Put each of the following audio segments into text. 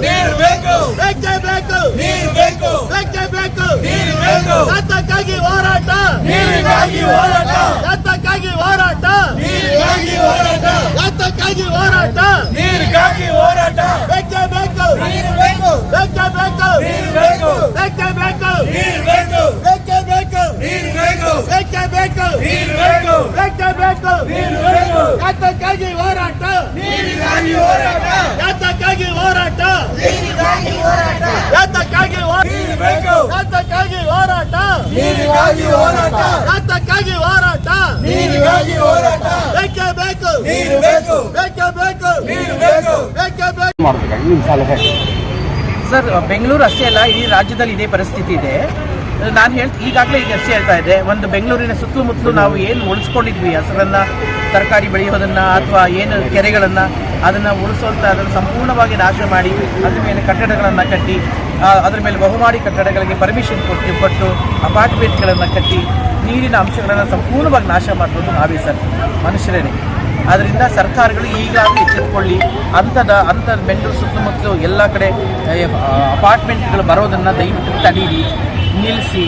ನೀರು ಬೇಕು. ಬೇಕೇ ಬೇಕು. ನೀರು ಬೇಕು. ಬೇಕೇ ಬೇಕು. ನೀರು ಬೇಕು. ಹತ್ತಕ್ಕಾಗಿ ಹೋರಾಟ. ನೀರಿಗಾಗಿ ಹೋರಾಟ. ಯಾತಕ್ಕಾಗಿ ಹೋರಾಟ? ನೀರಿಗಾಗಿ ಹೋರಾಟ. ಯಾತಕ್ಕಾಗಿ ಹೋರಾಟ? ನೀರಿಗಾಗಿ ಹೋರಾಟ. ಯಾತಕ್ಕಾಗಿ ಹೋರಾಟ ನೀರು ಬೇಕು. ಯಾತಕ್ಕಾಗಿ ಹೋರಾಟ? ನೀರಿಗಾಗಿ ಹೋರಾಟ. ಯಾತಕ್ಕಾಗಿ ಹೋರಾಟ? ನೀರಿಗಾಗಿ ಹೋರಾಟ. ಬೇಕೇ ಬೇಕು. ನೀರು ಬೇಕು. ಬೇಕೇ ಬೇಕು. ನೀರು ಬೇಕು. ಬೇಕೇ ಬೇಕು. ಮಾಡಬೇಕಾಗಿ ನಿಮ್ಮ ಸಲಹೆ ಸರ್ ಬೆಂಗಳೂರು ಅಷ್ಟೇ ಅಲ್ಲ ಇಡೀ ರಾಜ್ಯದಲ್ಲಿ ಇದೇ ಪರಿಸ್ಥಿತಿ ಇದೆ. ನಾನು ಹೇಳ್ ಈಗಾಗಲೇ ಈಗ ಅಷ್ಟೇ ಹೇಳ್ತಾ ಇದ್ದೆ. ಒಂದು ಬೆಂಗಳೂರಿನ ಸುತ್ತಮುತ್ತಲು ನಾವು ಏನು ಉಳಿಸ್ಕೊಂಡಿದ್ವಿ? ಹಸರನ್ನ ತರಕಾರಿ ಬೆಳೆಯೋದನ್ನು ಅಥವಾ ಏನು ಕೆರೆಗಳನ್ನು ಅದನ್ನು ಉಳಿಸುವಂಥ ಅದನ್ನು ಸಂಪೂರ್ಣವಾಗಿ ನಾಶ ಮಾಡಿ ಅದ್ರ ಮೇಲೆ ಕಟ್ಟಡಗಳನ್ನು ಕಟ್ಟಿ ಅದರ ಮೇಲೆ ಬಹುಮಾಡಿ ಕಟ್ಟಡಗಳಿಗೆ ಪರ್ಮಿಷನ್ ಕೊಟ್ಟು ಕೊಟ್ಟು ಅಪಾರ್ಟ್ಮೆಂಟ್ಗಳನ್ನು ಕಟ್ಟಿ ನೀರಿನ ಅಂಶಗಳನ್ನು ಸಂಪೂರ್ಣವಾಗಿ ನಾಶ ಮಾಡೋದು ನಾವೇ ಸರ್, ಮನುಷ್ಯರೇನೆ. ಅದರಿಂದ ಸರ್ಕಾರಗಳು ಈಗಲಾದರೂ ಎಚ್ಚೆತ್ತುಕೊಳ್ಳಿ ಅಂಥದ ಅಂಥ ಬೆಂಗಳೂರು ಸುತ್ತಮುತ್ತಲು ಎಲ್ಲ ಕಡೆ ಅಪಾರ್ಟ್ಮೆಂಟ್ಗಳು ಬರೋದನ್ನು ದಯವಿಟ್ಟು ತಡೀರಿ. ನಿಲ್ಲಿಸಿ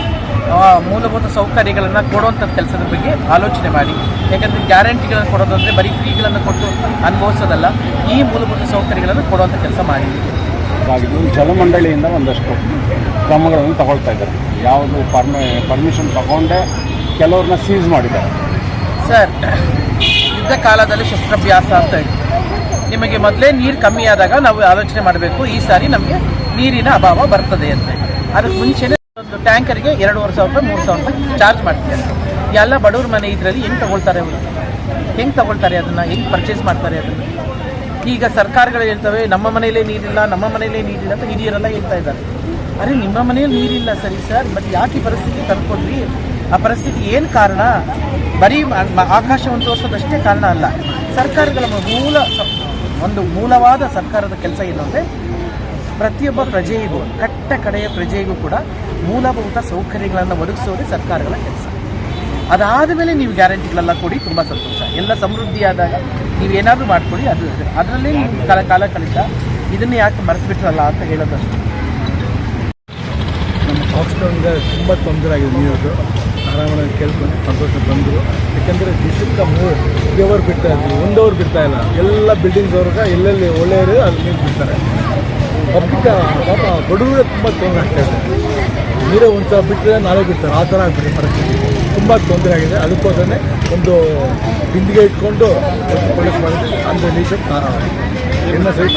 ಮೂಲಭೂತ ಸೌಕರ್ಯಗಳನ್ನು ಕೊಡುವಂಥ ಕೆಲಸದ ಬಗ್ಗೆ ಆಲೋಚನೆ ಮಾಡಿ. ಯಾಕಂದರೆ ಗ್ಯಾರಂಟಿಗಳನ್ನು ಕೊಡೋದಂದರೆ ಬರೀ ಫ್ರೀಗಳನ್ನು ಕೊಟ್ಟು ಅನುಭವಿಸೋದಲ್ಲ ಈ ಮೂಲಭೂತ ಸೌಕರ್ಯಗಳನ್ನು ಕೊಡುವಂಥ ಕೆಲಸ ಮಾಡಿ. ಜಲಮಂಡಳಿಯಿಂದ ಒಂದಷ್ಟು ಕ್ರಮಗಳನ್ನು ತಗೊಳ್ತಾ ಇದ್ದಾರೆ. ಯಾವುದು ಪರ್ಮಿ ಪರ್ಮಿಷನ್ ತಗೊಂಡೆ ಕೆಲವ್ರನ್ನ ಸೀಸ್ ಮಾಡಿದ್ದಾರೆ. ಸರ್ ಯುದ್ಧ ಕಾಲದಲ್ಲಿ ಶಸ್ತ್ರಾಭ್ಯಾಸ ಅಂತ ಇತ್ತು ನಿಮಗೆ ಮೊದಲೇ ನೀರು ಕಮ್ಮಿ ಆದಾಗ ನಾವು ಆಲೋಚನೆ ಮಾಡಬೇಕು ಈ ಸಾರಿ ನಮಗೆ ನೀರಿನ ಅಭಾವ ಬರ್ತದೆ ಅಂತ ಅದಕ್ಕೆ ಮುಂಚೆನೇ ಟ್ಯಾಂಕರ್ಗೆ ಎರಡೂವರೆ ಸಾವಿರ ರೂಪಾಯಿ, ಮೂರು ಸಾವಿರ ರೂಪಾಯಿ ಚಾರ್ಜ್ ಮಾಡ್ತಾರೆ ಎಲ್ಲ ಬಡವ್ರ ಮನೆ ಇದರಲ್ಲಿ ಹೆಂಗೆ ತಗೊಳ್ತಾರೆ ಅವರು? ಹೆಂಗೆ ತಗೊಳ್ತಾರೆ ಅದನ್ನು? ಹೆಂಗೆ ಪರ್ಚೇಸ್ ಮಾಡ್ತಾರೆ ಅದನ್ನು? ಈಗ ಸರ್ಕಾರಗಳು ಹೇಳ್ತವೆ, ನಮ್ಮ ಮನೆಯಲ್ಲೇ ನೀರಿಲ್ಲ, ನಮ್ಮ ಮನೆಯಲ್ಲೇ ನೀರಿಲ್ಲ ಅಂತ ಹಿರಿಯರೆಲ್ಲ ಹೇಳ್ತಾ ಇದ್ದಾರೆ. ಅರೆ, ನಿಮ್ಮ ಮನೆಯಲ್ಲಿ ನೀರಿಲ್ಲ ಸರಿ ಸರ್ ಬಟ್ ಯಾಕೆ ಪರಿಸ್ಥಿತಿ ತಂದ್ಕೊಂಡ್ರಿ? ಆ ಪರಿಸ್ಥಿತಿ ಏನು ಕಾರಣ? ಬರೀ ಆಕಾಶವನ್ನು ತೋರಿಸೋದಷ್ಟೇ ಕಾರಣ ಅಲ್ಲ. ಸರ್ಕಾರಗಳ ಮೂಲ ಒಂದು ಮೂಲವಾದ ಸರ್ಕಾರದ ಕೆಲಸ ಏನು ಅಂದರೆ, ಪ್ರತಿಯೊಬ್ಬ ಪ್ರಜೆಗೂ, ಕಟ್ಟ ಕಡೆಯ ಪ್ರಜೆಗೂ ಕೂಡ ಮೂಲಭೂತ ಸೌಕರ್ಯಗಳನ್ನು ಒದಗಿಸೋದೇ ಸರ್ಕಾರಗಳ ಕೆಲಸ. ಅದಾದ ಮೇಲೆ ನೀವು ಗ್ಯಾರಂಟಿಗಳೆಲ್ಲ ಕೊಡಿ, ತುಂಬ ಸಂತೋಷ. ಎಲ್ಲ ಸಮೃದ್ಧಿಯಾದಾಗ ನೀವು ಏನಾದರೂ ಮಾಡ್ಕೊಳ್ಳಿ, ಅದು ಅದರಲ್ಲೇ ನೀವು ಕಾಲ ಕಾಲ ಕಲಿತ ಇದನ್ನು ಯಾಕೆ ಮರೆತು ಬಿಟ್ರಲ್ಲ ಅಂತ ಹೇಳೋದಷ್ಟು. ನಮ್ಮ ಕಾಕ್ಸ್ಟೌನ್ಗೆ ತುಂಬ ತೊಂದರೆ ಆಗಿದೆ ನೀವು ಆರಾಮಾಗಿ ಕೇಳ್ಕೊಂಡು ಸಂತೋಷ ಬಂದರು. ಯಾಕೆಂದರೆ ದಿವಸಕ್ಕೆ ಮೂರು ಬಿಡ್ತಾ ಇದ್ರು. ಒಂದು ಬಿಡ್ತಾ ಇಲ್ಲ. ಎಲ್ಲ ಬಿಲ್ಡಿಂಗ್ಸ್ ಅವ್ರಿಗೆ ಎಲ್ಲೆಲ್ಲಿ ಒಳ್ಳೆಯವರು ಅಲ್ಲಿ ನೀರು ಬಿಡ್ತಾರೆ. ಪಬ್ಲಿಕ್ ಪಾಪ ಬಡವರೇ ತುಂಬ ತೊಂದರೆ ಆಗ್ತಾ ಇದೆ. ನೀರೇ ಒಂದು ಬಿಟ್ಟರೆ ನಾಳೆ ಬಿಡ್ತಾರೆ. ಆ ಥರ ಆಗ್ಬಿಟ್ಟೆ ಪರಿಸ್ಥಿತಿ. ತುಂಬ ತೊಂದರೆ ಆಗಿದೆ. ಅದಕ್ಕೋಸ್ಕರನೇ ಒಂದು ಬಿಂದಿಗೆ ಇಟ್ಕೊಂಡು ಪೊಲೀಸ್ ಮಾಡಿದ್ರೆ ಅಂದರೆ ನೀರು ಎನ್ನ ಸರಿ